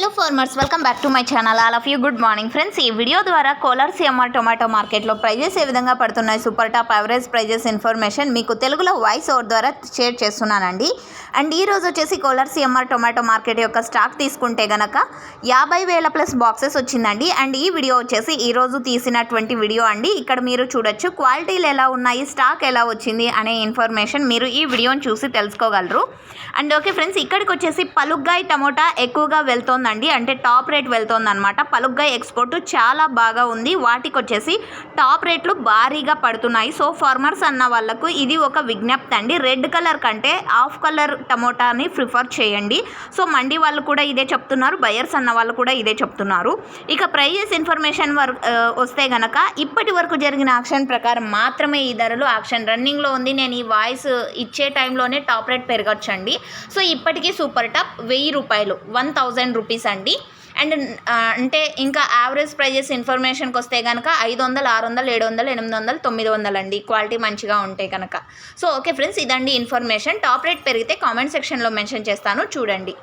Hello farmers welcome back to my channel all of you good morning friends ఈ video ద్వారా Kolar CMR tomato మార్కెట్లో prices ఏ విధంగా పడుతున్నాయి? Super top average prices information మీకు తెలుగులో వాయిస్ ఓవర్ ద్వారా షేర్ చేస్తున్నానండి. అండ్ ఈ రోజు వచ్చేసి కోలార్ సీఎంఆర్ టొమాటో మార్కెట్ యొక్క స్టాక్ తీసుకుంటే గనక యాభై వేల ప్లస్ బాక్సెస్ వచ్చిందండి. అండ్ ఈ వీడియో వచ్చేసి ఈ రోజు తీసినటువంటి వీడియో అండి. ఇక్కడ మీరు చూడొచ్చు క్వాలిటీలు ఎలా ఉన్నాయి స్టాక్ ఎలా వచ్చింది అనే ఇన్ఫర్మేషన్ మీరు ఈ వీడియోని చూసి తెలుసుకోగలరు. అండ్ ఓకే ఫ్రెండ్స్ ఇక్కడికి వచ్చేసి పలుగ్గాయ టమోటా ఎక్కువగా వెళ్తుందండి అంటే టాప్ రేట్ వెళ్తోందనమాట పలుగ్గా ఎక్స్పోర్ట్ చాలా బాగా ఉంది. వాటికి వచ్చేసి టాప్ రేట్లు భారీగా పడుతున్నాయి. సో ఫార్మర్స్ అన్న వాళ్ళకు ఇది ఒక విజ్ఞప్తి అండి రెడ్ కలర్ కంటే ఆఫ్ కలర్ టమోటాని ప్రిఫర్ చేయండి. సో మండి వాళ్ళు కూడా ఇదే చెప్తున్నారు. బయర్స్ అన్న వాళ్ళు కూడా ఇదే చెప్తున్నారు. ఇక ప్రైజెస్ ఇన్ఫర్మేషన్ వర్ వస్తే గనక ఇప్పటి వరకు జరిగిన ఆక్షన్ ప్రకారం మాత్రమే ఈ ధరలు యాక్షన్ రన్నింగ్లో ఉంది. నేను ఈ వాయిస్ ఇచ్చే టైంలోనే టాప్ రేట్ పెరగచ్చండి. సో ఇప్పటికీ సూపర్ టాప్ వెయ్యి రూపాయలు. వన్ థౌజండ్ రూపీస్ అండి. అండ్ అంటే ఇంకా యావరేజ్ ప్రైజెస్ ఇన్ఫర్మేషన్కి వస్తే కనుక ఐదు వందలు ఆరు వందలు ఏడు వందలు ఎనిమిది వందలు తొమ్మిది వందలు అండి. క్వాలిటీ మంచిగా ఉంటే కనుక సో ఓకే ఫ్రెండ్స్ ఇదండి ఇన్ఫర్మేషన్ టాప్ రేట్ పెరిగితే కామెంట్ సెక్షన్లో మెన్షన్ చేస్తాను. చూడండి.